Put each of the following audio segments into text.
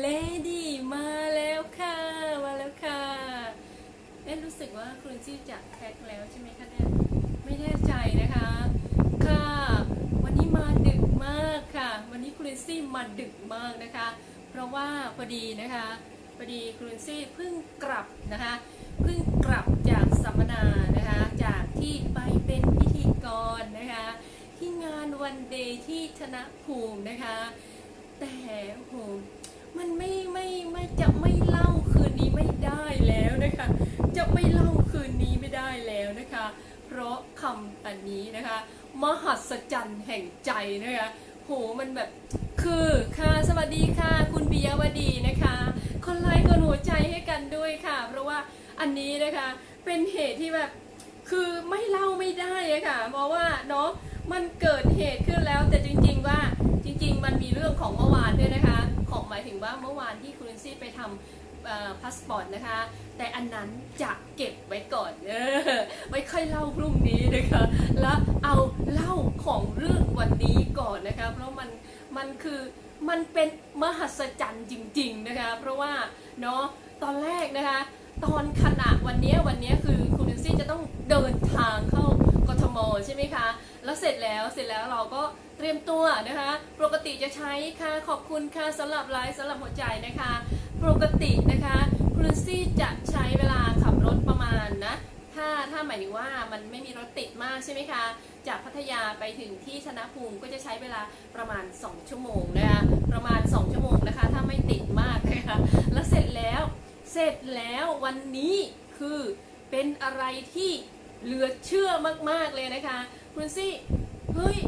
เลดี้มาแล้วค่ะ มาแล้วค่ะเอ๊ะรู้สึกว่าคุณจี้จะแคร็กแล้วใช่ไหมคะเนี่ยไม่แน่ใจนะคะ ค่ะ วันนี้มาดึกมากค่ะ วันนี้คุณซี่มาดึกมากนะคะ เพราะว่าพอดีนะคะพอดีคุณซี่เพิ่งกลับนะคะเพิ่งกลับจากสัมมนานะคะ จากที่ไปเป็นพิธีกรนะคะ ที่งานวันเดย์ที่ชนะภูมินะคะ แต่โห มันไม่ไม่ไม่จะไม่เล่าคืนนี้ไม่ได้แล้วนะคะ จะไม่เล่าคืนนี้ไม่ได้แล้วนะคะ เพราะคำอันนี้นะคะ มหัศจรรย์แห่งใจนะคะโหมันแบบคือค่ะสวัสดีค่ะ คุณปิยวดีนะคะคนไลค์คนหัวใจให้กันด้วยค่ะ เพราะว่าอันนี้นะคะเป็นเหตุที่แบบคือไม่เล่าไม่ได้อะค่ะ เพราะว่าเนาะมันเกิดเหตุขึ้นแล้วแต่จริง ๆ ว่าจริง ๆ มันมีเรื่องของเมื่อวานด้วยนะคะ องหมายถึงว่าเมื่อวานที่คุณซี่ไปทำพาสปอร์ตนะคะ แต่อันนั้นจะเก็บไว้ก่อนเออไม่ค่อยเล่าพรุ่งนี้นะคะ แล้วเอาเล่าของเรื่องวันนี้ก่อนนะคะ เพราะมันมันคือมันเป็นมหัศจรรย์จริง ๆนะคะ เพราะว่าเนาะตอนแรกนะคะ ตอนขณะวันนี้วันนี้คือคุณลินซี่จะต้องเดินทางเข้ากทมใช่ไหมคะ แล้วเสร็จแล้วเสร็จแล้วเราก็เตรียมตัวนะคะ ปกติจะใช้ค่ะขอบคุณค่ะสำหรับไลฟ์สำหรับหัวใจนะคะ ปกตินะคะคุณซี่จะใช้เวลาขับรถประมาณนะถ้าถ้าหมายถึงว่ามันไม่มีรถติดมากใช่ไหมคะ จากพัทยาไปถึงที่ชนะภูมิก็จะใช้เวลาประมาณ 2 ชั่วโมงนะคะประมาณ 2 ชั่วโมงนะคะ ถ้าไม่ติดมากนะคะแล้วเสร็จแล้วเสร็จแล้ววันนี้คือเป็นอะไรที่ เหลือเชื่อมากๆเลยนะคะคุณซี่เฮ้ย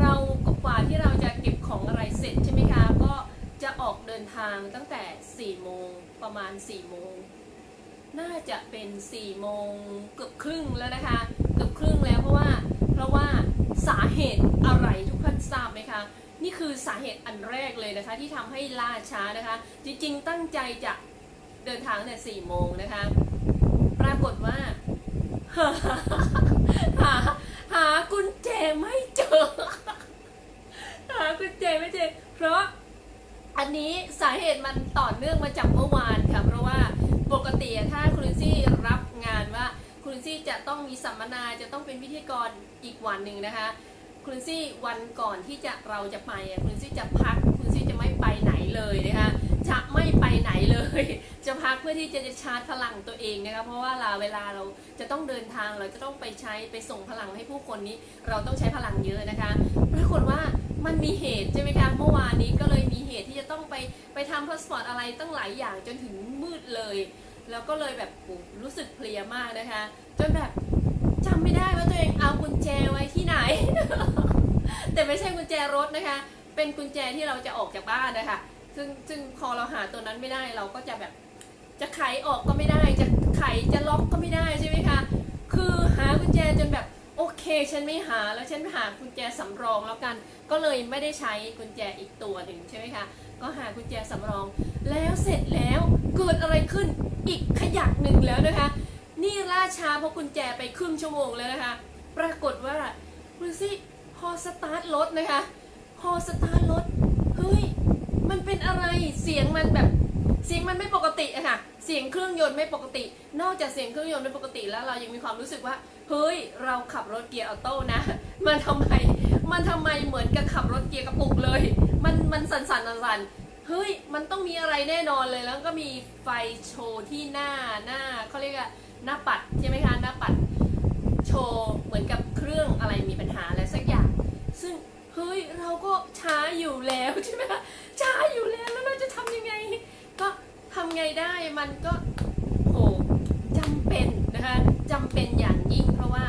เรากว่าที่เราจะเก็บของอะไรเสร็จใช่ไหมคะ ก็จะออกเดินทางตั้งแต่4โมงประมาณ4โมงน่าจะเป็น4โมงเกือบครึ่งแล้วนะคะเกือบครึ่งแล้วเพราะว่าเพราะว่าสาเหตุอะไรทุกท่านทราบไหมคะนี่คือสาเหตุอันแรกเลยนะคะที่ทำให้ล่าช้านะคะ จริงๆตั้งใจจะเดินทางเนี่สี่โมงนะคะ ปรากฏว่า หาหาหากุญแจไม่เจอ หากุญแจไม่เจอ เพราะอันนี้สาเหตุมันต่อเนื่องมาจากเมื่อวานค่ะ เพราะว่าปกติถ้าคุณลิซี่รับงานว่าคุณลิซี่จะต้องมีสัมมนาจะต้องเป็นพิธีกรอีกวันหนึ่งนะคะคุณลิซี่วันก่อนที่จะเราจะไปคุณลิซี่จะพักคุณลิซี่จะไม่ไปไหนเลยนะคะ จะไม่ไปไหนเลย จะพักเพื่อที่จะชาร์จพลังตัวเองนะคะเพราะว่าเราเวลาเราจะต้องเดินทางเราจะต้องไปใช้ไปส่งพลังให้ผู้คนนี้ เราต้องใช้พลังเยอะนะคะปรากฏว่ามันมีเหตุใช่ไหมคะเมื่อวานนี้ก็เลยมีเหตุที่จะต้องไปไปทำพาสปอร์ตอะไรตั้งหลายอย่างจนถึงมืดเลย แล้วก็เลยแบบรู้สึกเพลียมากนะคะ จนแบบจำไม่ได้ว่าตัวเองเอากุญแจไว้ที่ไหน แต่ไม่ใช่กุญแจรถนะคะ เป็นกุญแจที่เราจะออกจากบ้านนะคะ ซึ่งซึ่งพอเราหาตัวนั้นไม่ได้เราก็จะแบบจะไขออกก็ไม่ได้ จะไขจะล็อกก็ไม่ได้ใช่ไหมคะ คือหากุญแจจนแบบโอเค ฉันไม่หาแล้วฉันหากุญแจสำรองแล้วกัน ก็เลยไม่ได้ใช้กุญแจอีกตัวหนึ่งใช่ไหมคะ ก็หากุญแจสำรอง แล้วเสร็จแล้วเกิดอะไรขึ้นอีกขยักหนึ่งแล้วนะคะ นี่ล่าช้าเพราะกุญแจไปครึ่งชั่วโมงแล้วนะคะ ปรากฏว่าดูสิพอสตาร์ทรถนะคะ พอสตาร์ทรถ เป็นอะไรเสียงมันแบบเสียงมันไม่ปกติอะค่ะเสียงเครื่องยนต์ไม่ปกติ นอกจากเสียงเครื่องยนต์ไม่ปกติแล้วเรายังมีความรู้สึกว่าเฮ้ยเราขับรถเกียร์ออโต้นะ มันทำไมมันทำไมเหมือนกับขับรถเกียร์กระปุกเลย มันมันสั่นๆสั่นเฮ้ยมันต้องมีอะไรแน่นอนเลยแล้วก็มีไฟโชว์ที่หน้าหน้าเขาเรียกว่าหน้าปัดใช่ไหมคะหน้าปัดโชว์เหมือนกับเครื่องอะไรมีปัญหาอะไรสักอย่าง ซึ่ง ฮ้ยเราก็ช้าอยู่แล้วใช่ไหมคะช้าอยู่แล้วแล้วเราจะทำยังไง ก็ทำไงได้มันก็โหจำเป็นนะคะจำเป็นอย่างยิ่งเพราะว่า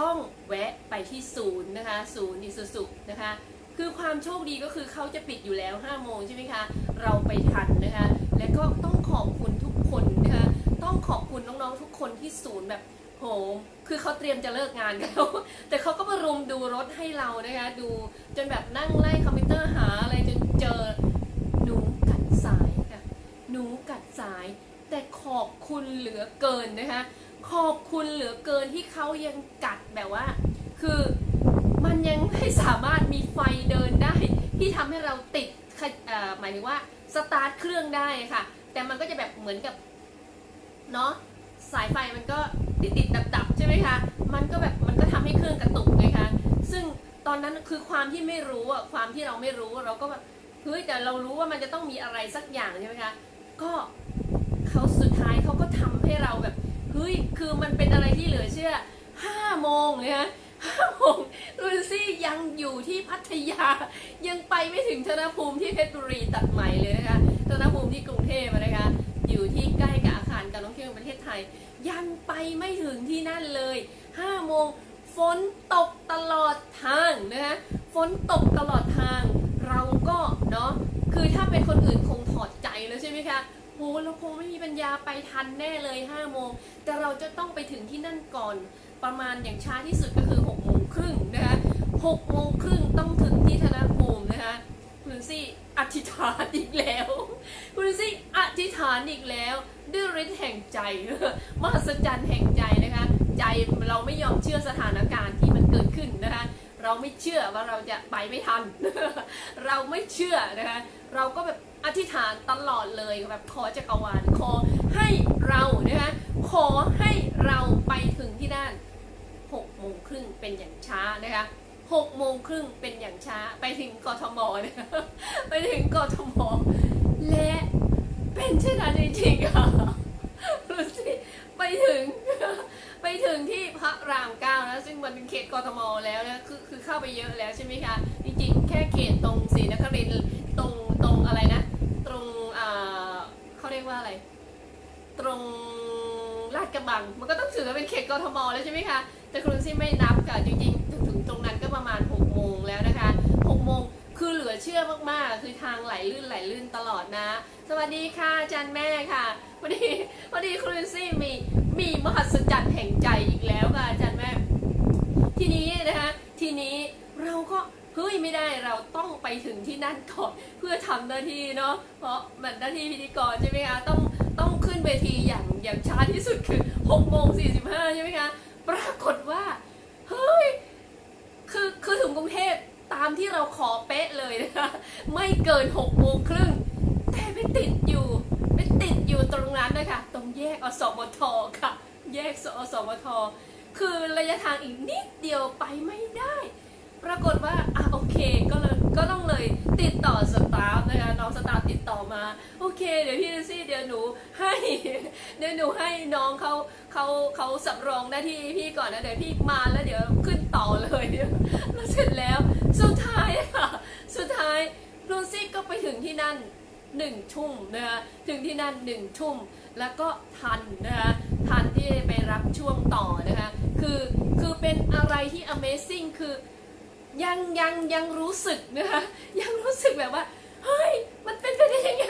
ต้องแวะไปที่ศูนย์นะคะศูนย์อิสุสุนะคะคือความโชคดีก็คือเขาจะปิดอยู่แล้ว5โมงใช่ไหมคะ เราไปทันนะคะ และก็ต้องขอบคุณทุกคนนะคะ ต้องขอบคุณน้องๆทุกคนที่ศูนย์แบบ โห คือเขาเตรียมจะเลิกงานแล้ว แต่เขาก็มารุมดูรถให้เรานะคะ ดูจนแบบนั่งไล่คอมพิวเตอร์หาอะไรจนเจอ หนูกัดสายค่ะ หนูกัดสาย แต่ขอบคุณเหลือเกินนะคะ ขอบคุณเหลือเกินที่เขายังกัดแบบว่า คือมันยังไม่สามารถมีไฟเดินได้ ที่ทำให้เราติดหมายถึงว่าสตาร์ทเครื่องได้ค่ะ แต่มันก็จะแบบเหมือนกับเนาะ สายไฟมันก็ติดติดดับดับใช่ไหมคะ มันก็แบบมันก็ทำให้เครื่องกระตุกไงคะ ซึ่งตอนนั้นคือความที่ไม่รู้อะความที่เราไม่รู้เราก็แบบเฮ้ยแต่เรารู้ว่ามันจะต้องมีอะไรสักอย่างใช่ไหมคะ ก็เขาสุดท้ายเขาก็ทำให้เราแบบเฮ้ยคือมันเป็นอะไรที่เหลือเชื่อห้าโมงเลยนะห้าโมงลูซี่ยังอยู่ที่พัทยา ยังไปไม่ถึงธนภูมิที่เพชรบุรีตัดใหม่เลยนะคะธนภูมิที่กรุงเทพนะคะ อยู่ที่ใกล้าคารการท่องเที่ยวแห่งประเทศไทย ยังไปไม่ถึงที่นั่นเลย5โมงฝนตกตลอดทางนะคะฝนตกตลอดทาง เราก็เนาะคือถ้าเป็นคนอื่นคงถอดใจแล้วใช่ไหมคะโหเราคงไม่มีปัญญาไปทันแน่เลย5โมงแต่เราจะต้องไปถึงที่นั่นก่อนประมาณอย่างช้าที่สุดก็คือ6โมงครึ่งนะคะ6โมงครึ่งต้องถึงที่ธนภูมินะคะคุณซี่อธิษฐานอีกแล้ว คุณซี่อธิษฐานอีกแล้ว ด้วยฤทธิ์แห่งใจมหัศจรรย์แห่งใจนะคะ ใจเราไม่ยอมเชื่อสถานการณ์ที่มันเกิดขึ้นนะคะ เราไม่เชื่อว่าเราจะไปไม่ทัน เราไม่เชื่อนะคะ เราก็แบบอธิษฐานตลอดเลยแบบขอจักรวาลขอให้เรานะคะขอให้เราไปถึงที่นั่นหกโมงครึ่งเป็นอย่างช้านะคะหกโมงครึ่งเป็นอย่างช้าไปถึงกทมนะะไปถึงกทมและ เป็นเช่นนั้นจริงๆค่ะรู้สิไปถึง ไปถึงที่พระรามเก้านะ ซึ่งมันเป็นเขตกทมแล้วนะคือคือเข้าไปเยอะแล้วใช่ไหมคะจริงๆแค่เขตตรงศรีนครินทร์ตรงตรงอะไรนะ ตรงอ่าเขาเรียกว่าอะไร ตรงลาดกระบัง มันก็ต้องถือว่าเป็นเขตกทมแล้วใช่ไหมคะแต่คุณซี่ไม่นับค่ะจริงๆ ถึงถึงตรงนั้นก็ประมาณ6โมงแล้วนะคะ6โมง คือเหลือเชื่อมากๆ คือทางไหลลื่นไหลลื่นตลอดนะ สวัสดีค่ะอาจารย์แม่ค่ะพอดีพอดีคุณซี่มีมีมหัศจรรย์แห่งใจอีกแล้วค่ะอาจารย์แม่ ทีนี้นะคะทีนี้เราก็เฮ้ยไม่ได้เราต้องไปถึงที่นั่นก่อนเพื่อทำหน้าที่เนาะเพราะมันหน้าที่พิธีกรใช่ไหมคะต้องต้องขึ้นเวทีอย่างอย่างช้าที่สุดคือ6โมง45ใช่ไหมคะปรากฏว่าเฮ้ยคือคือถึงกรุงเทพตามที่ เราขอเป๊ะเลยนะคะไม่เกิน6โมงครึ่งแต่ไปติดอยู่ไปติดอยู่ตรงนั้นนะคะตรงแยกอสมทค่ะ แยกอสมทคือระยะทางอีกนิดเดียวไปไม่ได้ ปรากฏว่าอะโอเคก็เลยก็ต้องเลยติดต่อสตาฟนะคะน้องสตาฟติดต่อมา โอเค เดี๋ยวพี่ลูซี่เดี๋ยวหนูให้เดี๋ยวหนูให้น้องเขาเขาเขาสำรองหน้าที่พี่ก่อนนะเดี๋ยวพี่มาแล้วเดี๋ยวขึ้นต่อเลยแล้วเสร็จแล้ว ซี่ก็ไปถึงที่นั่นหนึ่งทุ่มนะคะถึงที่นั่นหนึ่งทุ่มแล้วก็ทันนะคะทันที่ไปรับช่วงต่อนะคะคือคือเป็นอะไรที่ Amazing คือยังยังยังรู้สึกนะคะยังรู้สึกแบบว่าเฮ้ยมันเป็นไปได้ยังไง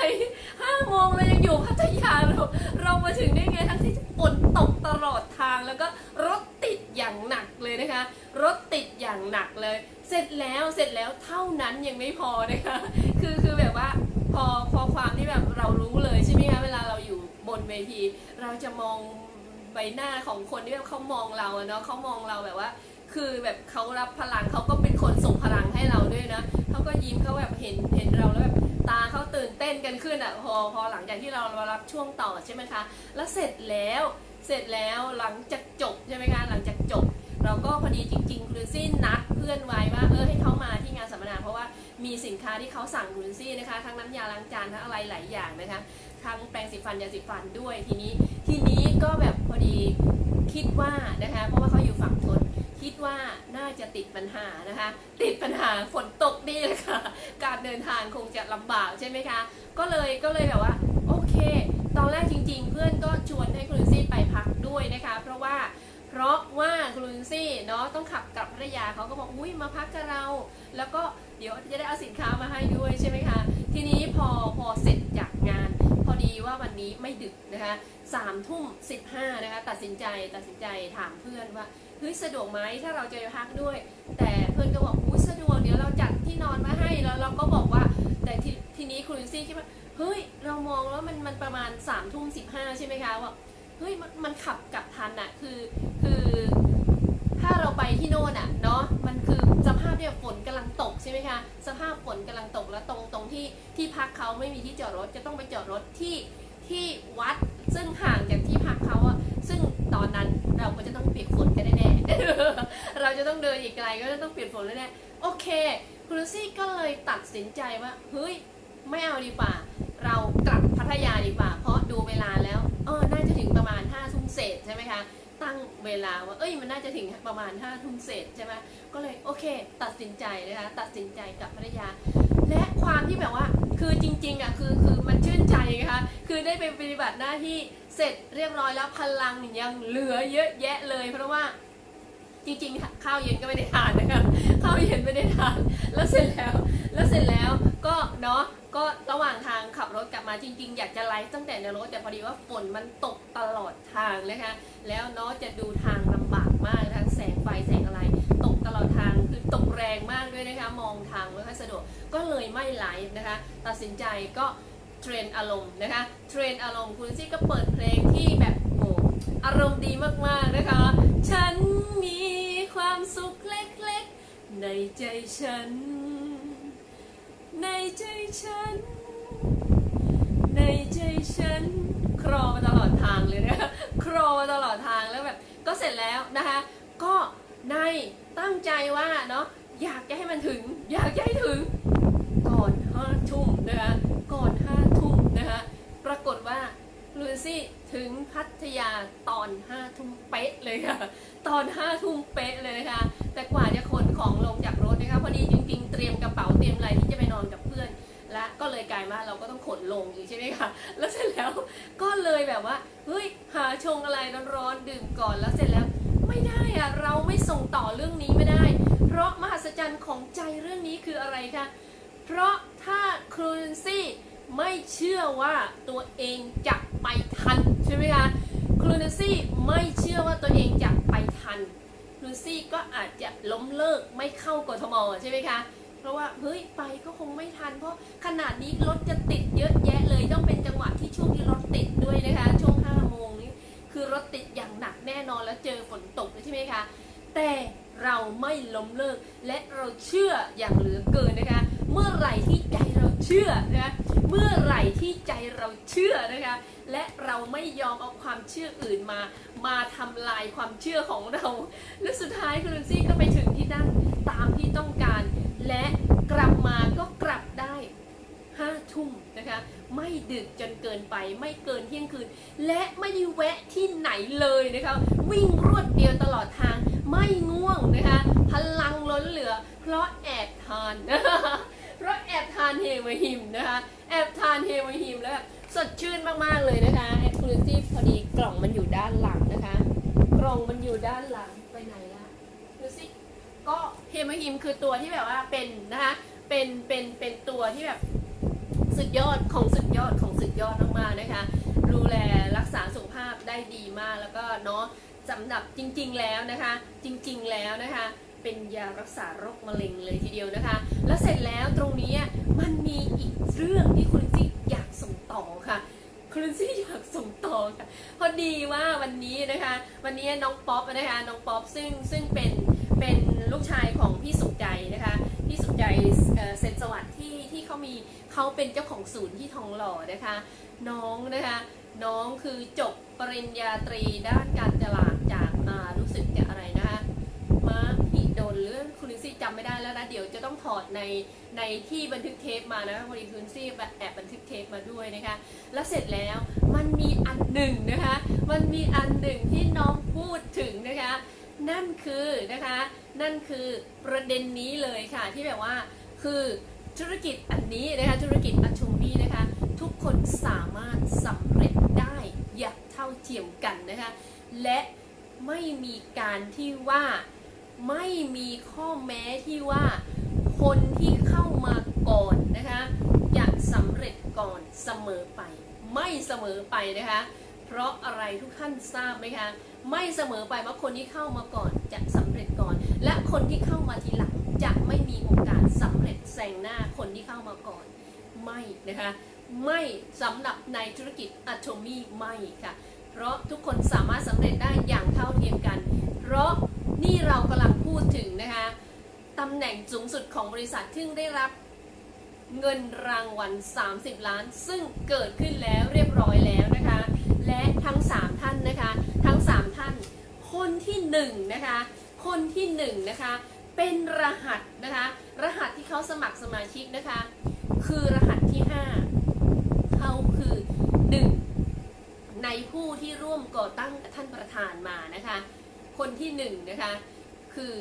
ห้าโมงเรายังอยู่พัทยาเราเรามาถึงได้ไงทั้งที่ฝนตกตลอดทางแล้วก็รถติดอย่างห นะคะ รถติดอย่างหนักเลย เสร็จแล้วเสร็จแล้วเท่านั้นยังไม่พอนะคะ คือคือแบบว่าพอพอความที่แบบเรารู้เลยใช่ไหมคะเวลาเราอยู่บนเวที เราจะมองใบหน้าของคนที่แบบเขามองเราเนาะเขามองเราแบบว่า คือแบบเขารับพลังเขาก็เป็นคนส่งพลังให้เราด้วยนะเขาก็ยิ้มเขาแบบเห็นเห็นเราแล้วแบบตาเขาตื่นเต้นกันขึ้นอะพอพอหลังจากที่เรามารับช่วงต่อใช่ไหมคะ แล้วเสร็จแล้วเสร็จแล้วหลังจากจบใช่ไหมคะหลังจากจบ เราก็พอดีจริงๆคุณซี่นัดเพื่อนไว้ว่าเออให้เขามาที่งานสัมมนาเพราะว่ามีสินค้าที่เขาสั่งคุณซี่นะคะ ทั้งน้ำยาล้างจานทั้งอะไรหลายอย่างนะคะทั้งแปรงสีฟันยาสีฟันด้วยทีนี้ทีนี้ก็แบบพอดีคิดว่านะคะเพราะว่าเขาอยู่ฝั่งทนคิดว่าน่าจะติดปัญหานะคะ ติดปัญหาฝนตกนี่แหละค่ะการเดินทางคงจะลำบากใช่ไหมคะ ก็เลยก็เลยแบบว่าโอเค ตอนแรกจริง ๆ เพื่อนก็ชวนให้คุณลุนซี่ไปพักด้วยนะคะ เพราะว่า เพราะว่าคุณลุนซี่เนาะต้องขับกลับพัทยาเขาก็บอกอุ้ยมาพักกับเรา แล้วก็เดี๋ยวจะได้เอาสินค้ามาให้ด้วยใช่ไหมคะทีนี้พอพอเสร็จจากงาน พอดีว่าวันนี้ไม่ดึกนะคะสามทุ่มสิบห้านะคะตัดสินใจตัดสินใจถามเพื่อนว่าเฮ้ยสะดวกไหมถ้าเราจะไปพักด้วย แต่เพื่อนก็บอกอุ้ยสะดวกเดี๋ยวเราจัดที่นอนมาให้แล้วเราก็บอกว่า แต่ทีทีนี้คุณลุซี่คิดว่าเฮ้ยเรามองแล้วมันมันประมาณสามทุ่มสิบห้าใช่ไหมคะว่าเฮ้ยมันมันขับกลับทันอะคือ คือถ้าเราไปที่โน่นอะเนาะมันคือสภาพเนี่ยฝนกำลังตกใช่ไหมคะสภาพฝนกำลังตกแล้วตรงตรงที่ที่พักเขาไม่มีที่จอดรถจะต้องไปจอดรถที่ที่วัดซึ่งห่างจากที่พักเขาอะซึ่งตอนนั้นเราก็จะต้องเปียกฝนกันแน่ๆเราจะต้องเดินอีกไกลก็จะต้องเปียกฝนแน่ๆโอเคคุณลูซี่ก็เลยตัดสินใจว่าเฮ้ยไม่เอาดีกว่า เรากลับพัทยาดีกว่า เพราะดูเวลาแล้วเออน่าจะถึงประมาณ5้าทุ่มเศษใช่ไหมคะ ตั้งเวลาว่า เอ้ยมันน่าจะถึงประมาณ5้าทุ่มเศษใช่ไหมก็เลยโอเค ตัดสินใจนะคะตัดสินใจกับพัทยา และความที่แบบว่าคือจริงๆอะคือคือมันชื่นใจนะคะคือได้ไปปฏิบัติหน้าที่เสร็จเรียบร้อยแล้วพลังยังเหลือเยอะแยะเลย เพราะว่าจริงๆข้าวเย็นก็ไม่ได้ทานนะคะข้าวเย็นไม่ได้ทาน แล้วเสร็จแล้ว แล้วเสร็จแล้วก็เนาะ ก็ระหว่างทางขับรถกลับมาจริง ๆ อยากจะไลฟ์ตั้งแต่ในรถแต่พอดีว่าฝนมันตกตลอดทางนะคะ แล้วเนาะจะดูทางลำบากมากทั้งแสงไฟแสงอะไร ตกตลอดทางคือตกแรงมากด้วยนะคะ มองทางไม่ค่อยสะดวกก็เลยไม่ไลฟ์นะคะ ตัดสินใจก็เทรนอารมณ์นะคะเทรนอารมณ์คุณซี่ก็เปิดเพลงที่แบบโอ้อารมณ์ดีมากๆนะคะ ฉันมีความสุขเล็กๆ ในใจฉัน ในใจฉัน ในใจฉัน ครอมาตลอดทางเลยนะคะครอมาตลอดทางแล้วแบบก็เสร็จแล้วนะคะ ก็ในตั้งใจว่าเนาะอยากจะให้มันถึง อยากจะให้ถึง ก่อนห้าทุ่มนะคะก่อนห้าทุ่มนะคะปรากฏว่า ลูซี่ถึงพัทยาตอนห้าทุ่มเป๊ะเลยค่ะ ตอนห้าทุ่มเป๊ะเลยนะคะแต่กว่าจะขนของลงจากรถนะคะพอดีจริงๆ เตรียมกระเป๋าเตรียมอะไรที่จะไปนอนกับเพื่อน และก็เลยกลายมาเราก็ต้องขนลงอยู่ใช่ไหมคะแล้วเสร็จแล้วก็เลยแบบว่าเฮ้ยหาชงอะไรร้อนๆดื่มก่อนแล้วเสร็จแล้วไม่ได้อะเราไม่ส่งต่อเรื่องนี้ไม่ได้ เพราะมหัศจรรย์ของใจเรื่องนี้คืออะไรคะเพราะถ้าครูนซี่ ไม่เชื่อว่าตัวเองจะไปทันใช่ไหมคะครูนซี่ไม่เชื่อว่าตัวเองจะไปทันครูนซี่ก็อาจจะล้มเลิกไม่เข้ากทมใช่ไหมคะเพราะว่าเฮ้ยไปก็คงไม่ทัน เพราะขนาดนี้รถจะติดเยอะแยะเลยต้องเป็นจังหวะที่ช่วงที่รถติดด้วยนะคะช่วง5โมงนี้คือรถติดอย่างหนักแน่นอนแล้วเจอฝนตกด้วยใช่ไหมคะแต่เราไม่ล้มเลิกและเราเชื่ออย่างเหลือเกินนะคะ เมื่อไหร่ที่ใจเรา เชื่อนะคะเมื่อไหร่ที่ใจเราเชื่อนะคะและเราไม่ยอมเอาความเชื่ออื่นมา มาทำลายความเชื่อของเรา และสุดท้ายคุณลุนซี่ก็ไปถึงที่นั่นตามที่ต้องการ และกลับมาก็กลับได้ห้าทุ่มนะคะไม่ดึกจนเกินไปไม่เกินเที่ยงคืน และไม่ได้แวะที่ไหนเลยนะคะวิ่งรวดเดียวตลอดทางไม่ง่วงนะคะพลังล้นเหลือ เพราะแอบทาน แอบทานเฮวาฮิมนะคะ แอบทานเฮวาฮิมแล้วแบบสดชื่นมากๆเลยนะคะแอคคูลิตี้พอดีกล่องมันอยู่ด้านหลังนะคะ กล่องมันอยู่ด้านหลังไปไหนละดูสิก็เฮมาฮิมคือตัวที่แบบว่าเป็นนะคะเป็นเป็นเป็นตัวที่แบบสุดยอดของสุดยอดของสุดยอดมากๆนะคะดูแลรักษาสุขภาพได้ดีมากแล้วก็เนาะสำหรับจริง ๆ แล้วนะคะ จริง ๆ แล้วนะคะ เป็นยารักษาโรคมะเร็งเลยทีเดียวนะคะ แล้วเสร็จแล้วตรงนี้มันมีอีกเรื่องที่คุณจิ๊กอยากส่งต่อค่ะคุณซี่อยากส่งต่อค่ะพอดีว่าวันนี้นะคะ วันนี้น้องป๊อปนะคะน้องป๊อปซึ่งซึ่งเป็นเป็นลูกชายของพี่สุขใจนะคะพี่สุขใจเซนสวัสดิ์ที่ที่เขามีเขาเป็นเจ้าของศูนย์ที่ทองหล่อนะคะ น้องนะคะน้องคือจบปริญญาตรีด้านการตลาดจากอ่ารู้สึกจะ นหรือคุณลินซี่จำไม่ได้แล้วนะเดี๋ยวจะต้องถอดในในที่บันทึกเทปมานะคะคุณลินซี่แอบบันทึกเทปมาด้วยนะคะแล้วเสร็จแล้วมันมีอันหนึ่งนะคะมันมีอันหนึ่งที่น้องพูดถึงนะคะนั่นคือนะคะนั่นคือประเด็นนี้เลยค่ะที่แบบว่าคือธุรกิจอันนี้นะคะธุรกิจอัชมบีนะคะทุกคนสามารถสำเร็จได้อย่างเท่าเทียมกันนะคะและไม่มีการที่ว่า ไม่มีข้อแม้ที่ว่าคนที่เข้ามาก่อนนะคะจะสำเร็จก่อนเสมอไป ไม่เสมอไปนะคะ เพราะอะไรทุกท่านทราบไหมคะไม่เสมอไปว่าคนที่เข้ามาก่อนจะสำเร็จก่อน และคนที่เข้ามาทีหลังจะไม่มีโอกาสสำเร็จแซงหน้าคนที่เข้ามาก่อน ไม่นะคะไม่สำหรับในธุรกิจอัตมีไม่ค่ะ เพราะทุกคนสามารถสำเร็จได้อย่างเท่าเทียมกัน เพราะนี่เรากำลังพูดถึงนะคะ ตำแหน่งสูงสุดของบริษัทซึ่งได้รับเงินรางวัล 30 ล้าน ซึ่งเกิดขึ้นแล้วเรียบร้อยแล้วนะคะ และทั้ง 3 ท่านนะคะ ทั้ง 3 ท่าน คนที่1นะคะ คนที่1นะคะ เป็นรหัสนะคะ รหัสที่เขาสมัครสมาชิกนะคะ คือรหัสที่ 5 เขาคือ1ในผู้ที่ร่วมก่อตั้งท่านประธานมานะคะ คนที่1นะคะ คือ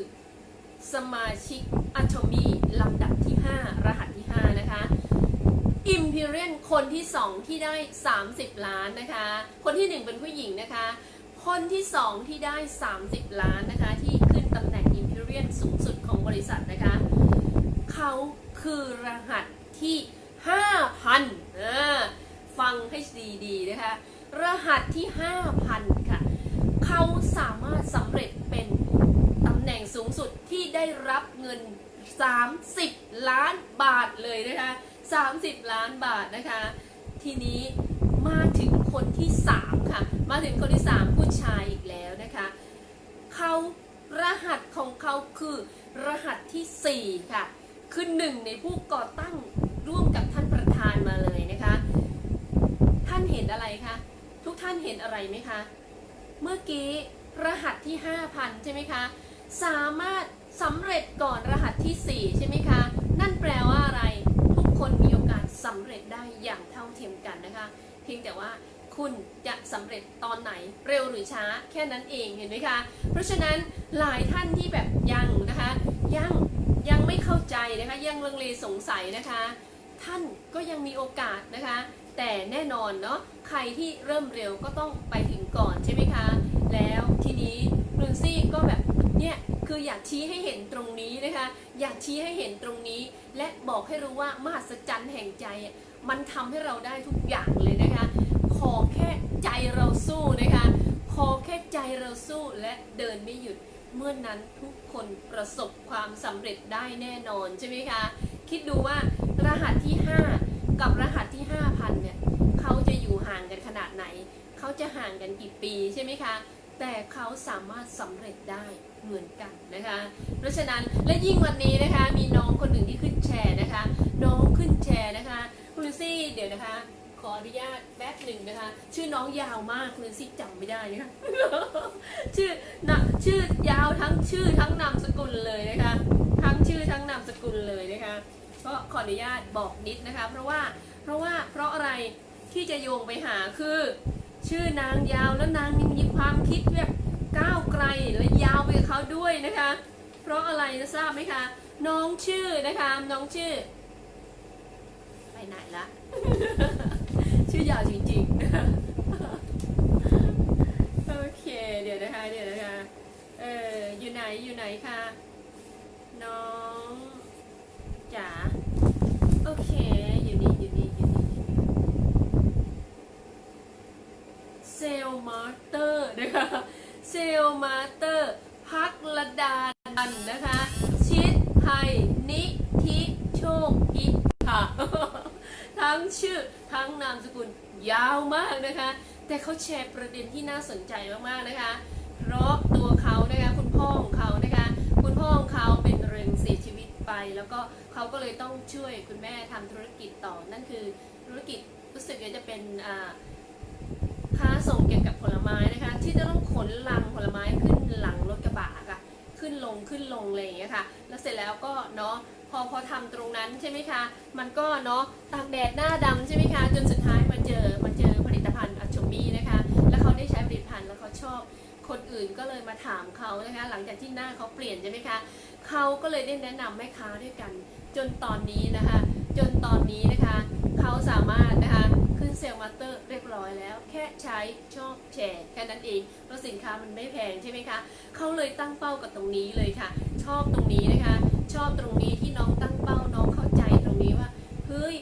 สมาชิกอะโ m มีลำดับที่ 5 รหัสที่ 5 นะคะอิมพีเรียนคนที่ 2 ที่ได้ 30 ล้านนะคะ คนที่ 1 เป็นผู้หญิงนะคะ คนที่ 2 ที่ได้ 30 ล้านนะคะ ที่ขึ้นตำแหน่งอิมพีเรียนสูงสุดของบริษัทนะคะ เขาคือรหัสที่ 5,000อ่าฟังให้ดีๆนะคะ รหัสที่ 5,000 ค่ะ เขาสามารถสำเร็จเป็นตำแหน่ง สูงสุดที่ได้รับเงิน 30 ล้านบาทเลยนะคะ 30 ล้านบาทนะคะ ทีนี้มาถึงคนที่ 3 ค่ะ มาถึงคนที่ 3 ผู้ชายอีกแล้วนะคะเขารหัสของเขาคือรหัสทีสี่4 ค่ะ คือหนึ่งในผู้ก่อตั้งร่วมกับท่านประธานมาเลยนะคะ ท่านเห็นอะไรคะ ทุกท่านเห็นอะไรไหมคะ เมื่อกี้รหัสที่ 5,000 ใช่ไหมคะ สามารถสำเร็จก่อนรหัสที่ 4 ใช่ไหมคะ นั่นแปลว่าอะไร ทุกคนมีโอกาสสำเร็จได้อย่างเท่าเทียมกันนะคะ เพียงแต่ว่าคุณจะสำเร็จตอนไหนเร็วหรือช้าแค่นั้นเองเห็นไหมคะ เพราะฉะนั้นหลายท่านที่แบบยังนะคะ ยังยังไม่เข้าใจนะคะ ยังลังเลสงสัยนะคะ ท่านก็ยังมีโอกาสนะคะ แต่แน่นอนเนาะใครที่เริ่มเร็วก็ต้องไปถึงก่อนใช่ไหมคะ แล้วทีนี้ลุนซี่ก็แบบ เนี่ยคืออยากชี้ให้เห็นตรงนี้นะคะ อยากชี้ให้เห็นตรงนี้ และบอกให้รู้ว่ามหัศจรรย์แห่งใจ มันทำให้เราได้ทุกอย่างเลยนะคะ ขอแค่ใจเราสู้นะคะ ขอแค่ใจเราสู้และเดินไม่หยุด เมื่อนนั้นทุกคนประสบความสำเร็จได้แน่นอนใช่ไหมคะ คิดดูว่ารหัสที่ 5 กับรหัสที่ 5,000เนี่ยเขาจะอยู่ห่างกันขนาดไหน เขาจะห่างกันกี่ปีใช่ไหมคะ แต่เขาสามารถสำเร็จได้ เหมือนกันนะคะ เพราะฉะนั้นและยิ่งวันนี้นะคะมีน้องคนหนึ่งที่ขึ้นแชร์นะคะ น้องขึ้นแชร์นะคะคุณลูซี่เดี๋ยวนะคะ ขออนุญาตแป๊บหนึ่งนะคะ ชื่อน้องยาวมากคุณลูซี่จำไม่ได้นะคะชื่อนะชื่อยาวทั้งชื่อทั้งนามสกุลเลยนะคะ ทั้งชื่อทั้งนามสกุลเลยนะคะก็ขออนุญาตบอกนิดนะคะ เพราะว่าเพราะว่าเพราะอะไรที่จะโยงไปหาคือ ชื่อนางยาวแล้วนางยังมีความคิดแบบ ก้าวไกลและยาวไปกับเขาด้วยนะคะ เพราะอะไรจะทราบไหมคะ น้องชื่อนะคะ น้องชื่อ ไปไหนละ ชื่อยาวจริงๆ โอเค เดี๋ยวนะคะ เดี๋ยวนะคะ เอออยู่ไหน อยู่ไหนคะ น้องจ๋า โอเคอยู่นี่อยู่นี่อยู่นี่เซลมาสเตอร์นะคะ เซลมาเตอร์พักระดาดันนะคะ ชิดไทยนิธิโชคพิค่ะ ทั้งชื่อทั้งนามสกุลยาวมากนะคะ แต่เขาแชร์ประเด็นที่น่าสนใจมากๆนะคะ เพราะตัวเขานะคะคุณพ่อของเขานะคะ คุณพ่อของเขาเป็นเร็งเสียชีวิตไป แล้วก็เขาก็เลยต้องช่วยคุณแม่ทำธุรกิจต่อนั่นคือธุรกิจรู้สึกว่าจะเป็นอ่า ผลไม้นะคะ ที่จะต้องขนลังผลไม้ขึ้นหลังรถกระบะค่ะ ขึ้นลงขึ้นลงอะไรอย่างเงี้ยค่ะ แล้วเสร็จแล้วก็เนาะพอพอทำตรงนั้นใช่ไหมคะ มันก็เนาะตากแดดหน้าดำใช่ไหมคะ จนสุดท้ายมาเจอมาเจอผลิตภัณฑ์อัชมีนะคะ แล้วเขาได้ใช้ผลิตภัณฑ์แล้วเขาชอบ คนอื่นก็เลยมาถามเขานะคะ หลังจากที่หน้าเขาเปลี่ยนใช่ไหมคะเขาก็เลยได้แนะนำแม่ค้าด้วยกัน จนตอนนี้นะคะ จนตอนนี้นะคะเขาสามารถนะคะ เซลล์มาสเตอร์เรียบร้อยแล้ว แค่ใช้ชอบแชร์แค่นั้นเอง เพราะสินค้ามันไม่แพงใช่ไหมคะเขาเลยตั้งเป้ากับตรงนี้เลยค่ะ ชอบตรงนี้นะคะ ชอบตรงนี้ที่น้องตั้งเป้าน้องเข้าใจตรงนี้ว่าเฮ้ย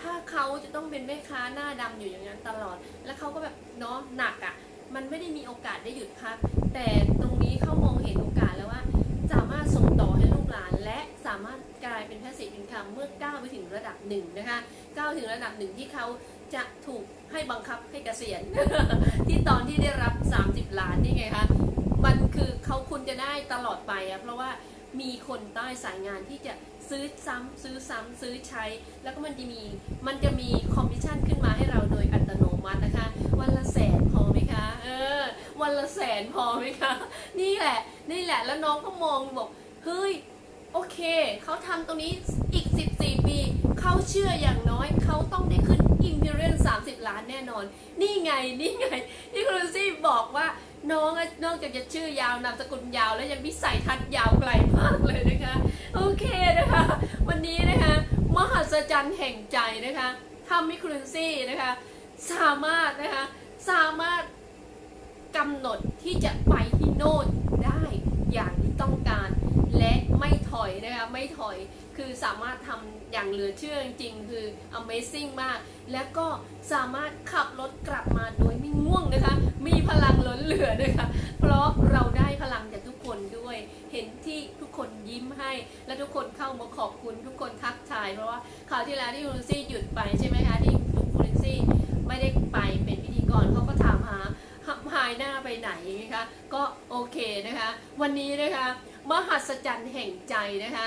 ถ้าเขาจะต้องเป็นแม่ค้าหน้าดำอยู่อย่างนั้นตลอด แล้วเขาก็แบบเนาะหนักอะ่ะมันไม่ได้มีโอกาสได้หยุดพัก แต่ตรงนี้เขามองเห็นโอกาสแล้วว่า สามารถส่งต่อให้ลูกหลาน และสามารถกลายเป็นแพสซีฟอินคัมเมื่อก้าวไปถึงระดับหนึ่งนะคะก้าวถึงระดับหนึ่งที่เขา จะถูกให้บังคับให้เกษียณ ที่ตอนที่ได้รับ 30 ล้านนี่ไงคะมันคือเขาคุณจะได้ตลอดไปอะเพราะว่ามีคนใต้สายงานที่จะซื้อซ้ำซื้อซ้ำซื้อใช้ แล้วก็มันจะมีมันจะมีคอมมิชชั่นขึ้นมาให้เราโดยอัตโนมัตินะคะ วันละแสนพอไหมคะเออวันละแสนพอไหมคะ นี่แหละนี่แหละแล้วน้องก็มองบอกเฮ้ยโอเค เขาทำตรงนี้อีก 14 ปี เขาเชื่ออย่างน้อย เขาต้องได้ขึ้น Imperial 30ล้านแน่นอน นี่ไง นี่ไง ที่คุณลูซี่บอกว่าน้องนอกจากจะชื่อยาวนามสกุลยาว แล้วยังวิสัยทัศน์ยาวไกลมากเลยนะคะ โอเคนะคะ วันนี้นะคะมหัศจรรย์แห่งใจนะคะทำให้คุณลูซี่นะคะ สามารถนะคะ สามารถกำหนดที่จะไปที่โน่นได้อย่างที่ต้องการ และไม่ถอยนะคะ ไม่ถอยคือสามารถทำ อย่างเหลือเชื่อจริงๆ คือ Amazing มาก และก็สามารถขับรถกลับมาโดยไม่ง่วงนะคะ มีพลังล้นเหลือนะคะ เพราะเราได้พลังจากทุกคนด้วย เห็นที่ทุกคนยิ้มให้ และทุกคนเข้ามาขอบคุณทุกคนทักทาย เพราะว่าคราวที่แล้วที่คุณซี่หยุดไปใช่ไหมคะที่คุณซี่ไม่ได้ไปเป็นพิธีกรเขาก็ถามหาหายหน้าไปไหนนะคะก็โอเคนะคะ วันนี้นะคะมหัศจรรย์แห่งใจนะคะ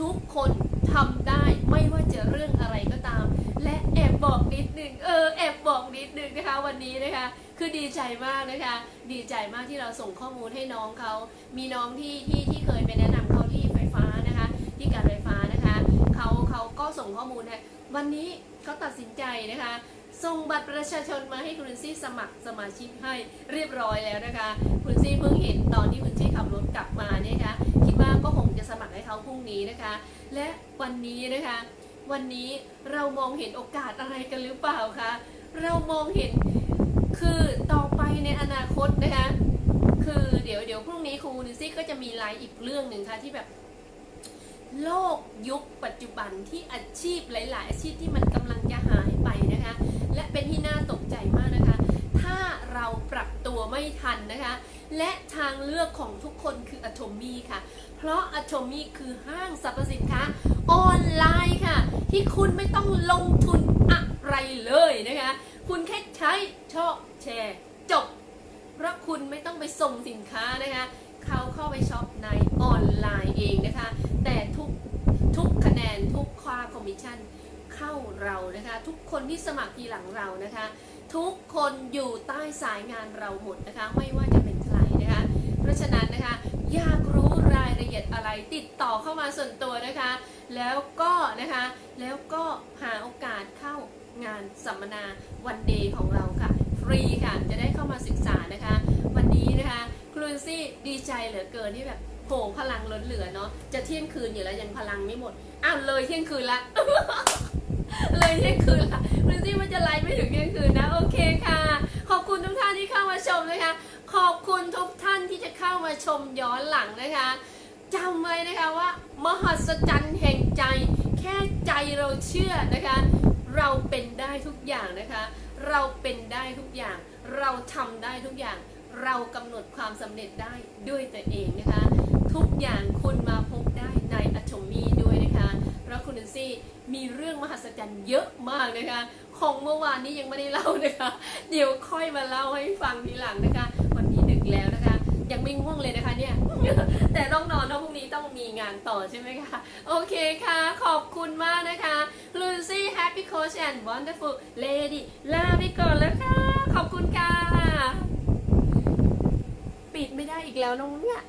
ทุกคน ทำได้ไม่ว่าจะเรื่องอะไรก็ตาม และแอบบอกนิดนึงเออแอบบอกนิดนึงนะคะ วันนี้นะคะ คือดีใจมากนะคะ ดีใจมากที่เราส่งข้อมูลให้น้องเขามีน้องที่ที่ที่เคยไปแนะนำเขาที่ไฟฟ้านะคะ ที่การไฟฟ้านะคะเขาเขาก็ส่งข้อมูลให้วันนี้เขาตัดสินใจนะคะส่งบัตรประชาชนมาให้คุณซี่สมัครสมาชิกให้เรียบร้อยแล้วนะคะ คุณซี่เพิ่งเห็นตอนที่คุณซี่ขับรถกลับมาเนี่ยนะคะคิดว่าก็คงจะสมัครให้เขาพรุ่งนี้นะคะ และวันนี้นะคะ วันนี้เรามองเห็นโอกาสอะไรกันหรือเปล่าคะเรามองเห็นคือต่อไปในอนาคตนะคะ คือเดี๋ยวเดี๋ยวพรุ่งนี้ครูนิซี่ก็จะมีไลฟ์อีกเรื่องหนึ่งค่ะที่แบบ โลกยุคปัจจุบันที่อาชีพหลาย ๆ อาชีพที่มันกำลังจะหายไปนะคะ และเป็นที่น่าตกใจมากนะคะ ถ้าเราปรับ ตัวไม่ทันนะคะ และทางเลือกของทุกคนคือ a t o m y ค่ะ เพราะ a t o m y คือห้างสรรพสินค้าออนไลน์ค่ะ ที่คุณไม่ต้องลงทุนอะไรเลยนะคะ คุณแค่ใช้ชอบแชร์จบ เพราะคุณไม่ต้องไปส่งสินค้านะคะ เขาเข้าไปช็อปในออนไลน์เองนะคะ แต่ทุกทุกคะแนนทุกค่าคอมมิชชั่นเข้าเรานะคะ ทุกคนที่สมัครทีหลังเรานะคะ ทุกคนอยู่ใต้สายงานเราหมดนะคะ ไม่ว่าจะเป็นใครนะคะ เพราะฉะนั้นนะคะ อยากรู้รายละเอียดอะไรติดต่อเข้ามาส่วนตัวนะคะ แล้วก็นะคะ แล้วก็หาโอกาสเข้างานสัมมนาวันเดย์ของเราค่ะ ฟรีค่ะ จะได้เข้ามาศึกษานะคะ วันนี้นะคะครูซี่ดีใจเหลือเกินที่แบบโหพลังล้นเหลือเนาะจะเที่ยงคืนอยู่แล้วยังพลังไม่หมดอ้าวเลยเที่ยงคืนละ เลยเที่ยงคืนละครูซี่มันจะไลฟ์ไม่ถึงเที่ยงคืนนะ โอเคค่ะ ขอบคุณทุกท่านที่เข้ามาชมนะคะ ขอบคุณทุกท่านที่จะเข้ามาชมย้อนหลังนะคะจำไว้นะคะว่ามหัศจรรย์แห่งใจ แค่ใจเราเชื่อนะคะ เราเป็นได้ทุกอย่างนะคะ เราเป็นได้ทุกอย่าง เราทำได้ทุกอย่าง เรากำหนดความสำเร็จได้ด้วยตัวเองนะคะ ทุกอย่างคุณมาพบได้ในอัชมีด้วย เพราะคุณนุซี่มีเรื่องมหัศจรรย์เยอะมากนะคะ ของเมื่อวานนี้ยังไม่ได้เล่านะคะ เดี๋ยวค่อยมาเล่าให้ฟังทีหลังนะคะ วันนี้ดึกแล้วนะคะ ยังไม่ง่วงเลยนะคะเนี่ย แต่ต้องนอนเพราะพรุ่งนี้ต้องมีงานต่อใช่ไหมคะ โอเคค่ะ ขอบคุณมากนะคะ Lucy Happy Coach and Wonderful Lady ลาไปก่อนแล้วค่ะ ขอบคุณค่ะปิดไม่ได้อีกแล้วน้องเนี่ย